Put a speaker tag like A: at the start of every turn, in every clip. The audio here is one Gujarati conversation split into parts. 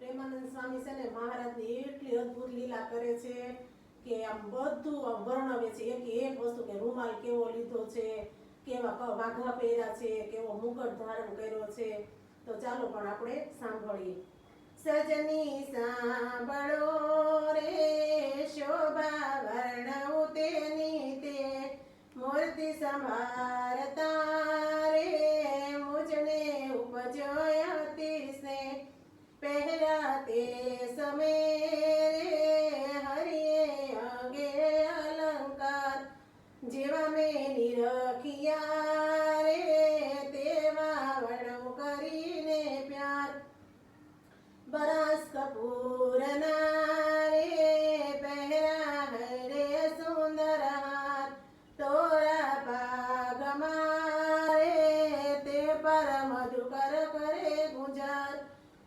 A: પ્રેમાનંદ સ્વામી છે ને મહારાજની એટલી અદ્ભુત લીલા કરે છે કે આમ બધું આમ વર્ણવે છે. એક એક વસ્તુ કે રૂમાલ કેવો લીધો છે કેવા વાઘા પહેર્યા છે કેવો મુગટ ધારણ કર્યો છે. તો ચાલો પણ આપણે સાંભળીએ. સજની સાંભળો રે શોભા વર્ણવું તેની તે, મૂર્તિ સંભારતા પહેરા તે સમયે હરિયે અંગે અલંકાર. જેવા મેં નિરખિયા રે, તેવા વડો કરીને પ્યાર. બરાસ કપૂરના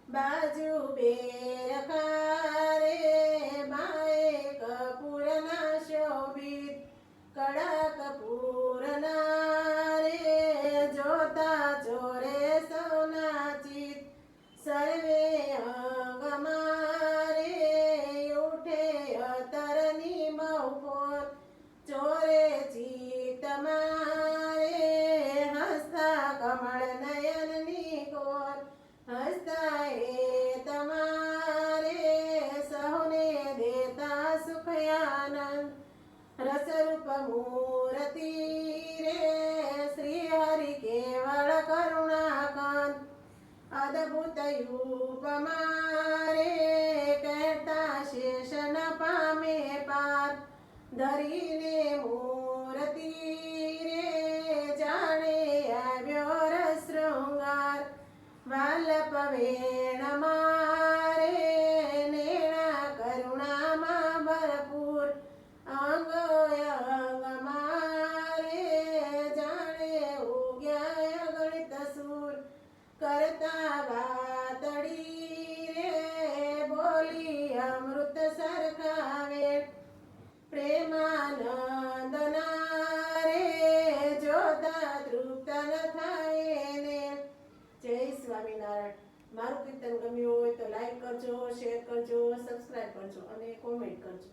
A: બાજુ બેરખા રસરૂપ મૂર્તિ રે શ્રી હરિ કેવળ કરુણાકાંત. અદભુત ઉપમારે કહેતા શેષ ન પામે પાર. ધરીને મૂર્તિ રે જાણે આવ્યો રસ શૃંગાર. કરતા વાતડી રે, બોલી અમૃત સરખાવે. પ્રેમાનંદના રે, જોતા તૃપ્ત ન થાય ને જય સ્વામિનારાયણ. મારું કીર્તન ગમ્યું હોય તો લાઈક કરજો શેર કરજો સબસ્ક્રાઈબ કરજો અને કોમેન્ટ કરજો.